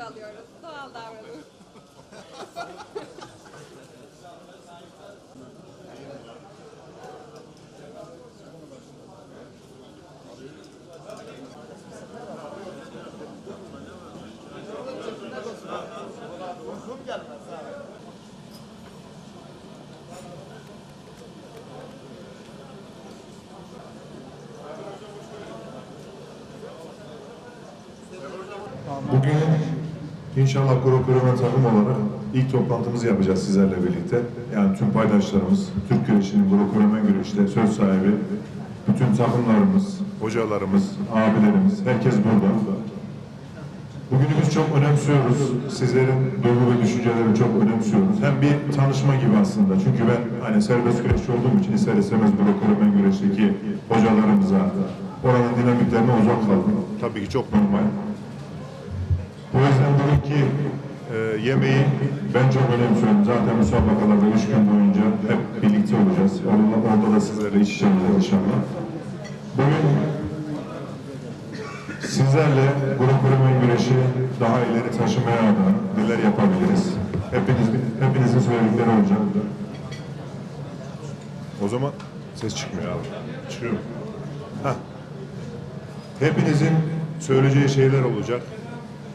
alıyoruz. Doğal davranın. Bugün inşallah Gro Kromen takım olarak ilk toplantımızı yapacağız sizlerle birlikte. Yani tüm paydaşlarımız, Türk güreşinin Gro Kromen güreşte söz sahibi, bütün takımlarımız, hocalarımız, abilerimiz, herkes burada. Bugünü biz çok önemsiyoruz. Sizlerin duygu ve düşüncelerini çok önemsiyoruz. Hem bir tanışma gibi aslında. Çünkü ben hani serbest güreşçi olduğum için ister istemez Gro Kromen güreşteki hocalarımıza, oranın dinamiklerine uzak kaldım. Tabii ki çok normal. Bugünkü e, yemeği ben çok önemsiyorum. Zaten müsabakalarda üç gün boyunca hep birlikte olacağız. Orada, orada da sizlerle iç içe olacağız inşallah. Bugün sizlerle grup kurmayın güreşi daha ileri taşımaya adına neler yapabiliriz? Hepiniz, hepinizin söyledikleri olacak. O zaman ses çıkmıyor abi. Çıkıyor mu? Heh. Hepinizin söyleyeceği şeyler olacak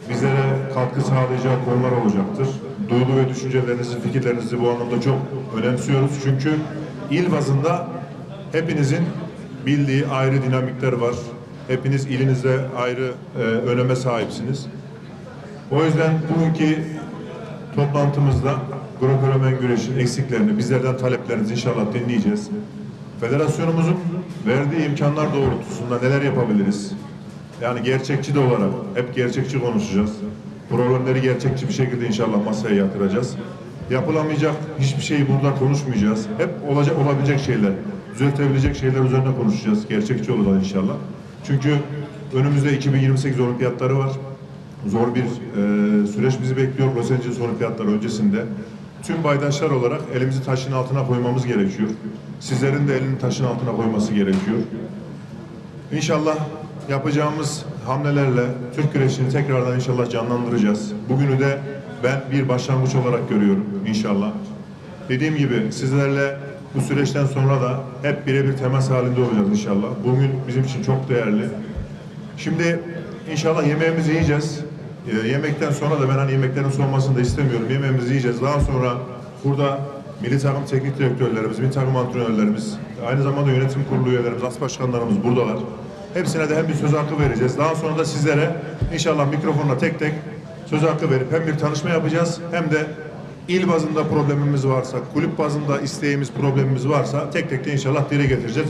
bizlere katkı sağlayacak konular olacaktır. Duygu ve düşüncelerinizi, fikirlerinizi bu anlamda çok önemsiyoruz. Çünkü il bazında hepinizin bildiği ayrı dinamikler var. Hepiniz ilinizde ayrı e, öneme sahipsiniz. O yüzden bugünkü toplantımızda Greco-Romen güreşin eksiklerini, bizlerden taleplerinizi inşallah dinleyeceğiz. Federasyonumuzun verdiği imkanlar doğrultusunda neler yapabiliriz? Yani gerçekçi de olarak hep gerçekçi konuşacağız. Problemleri gerçekçi bir şekilde inşallah masaya yatıracağız. Yapılamayacak hiçbir şeyi burada konuşmayacağız. Hep olacak olabilecek şeyler, düzeltebilecek şeyler üzerine konuşacağız. Gerçekçi olacağız inşallah. Çünkü önümüzde 2028 olimpiyatları var. Zor bir e, süreç bizi bekliyor Los Angeles olimpiyatları öncesinde. Tüm baydaşlar olarak elimizi taşın altına koymamız gerekiyor. Sizlerin de elini taşın altına koyması gerekiyor. İnşallah yapacağımız hamlelerle Türk güreşini tekrardan inşallah canlandıracağız. Bugünü de ben bir başlangıç olarak görüyorum inşallah. Dediğim gibi sizlerle bu süreçten sonra da hep birebir temas halinde olacağız inşallah. Bugün bizim için çok değerli. Şimdi inşallah yemeğimizi yiyeceğiz. Ee, yemekten sonra da ben hani yemeklerin soğumasını da istemiyorum. Yemeğimizi yiyeceğiz. Daha sonra burada milli takım teknik direktörlerimiz, milli takım antrenörlerimiz, aynı zamanda yönetim kurulu üyelerimiz, as başkanlarımız buradalar. Hepsine de hem bir söz hakkı vereceğiz. Daha sonra da sizlere inşallah mikrofonla tek tek söz hakkı verip hem bir tanışma yapacağız hem de il bazında problemimiz varsa, kulüp bazında isteğimiz, problemimiz varsa tek tek de inşallah dile getireceğiz.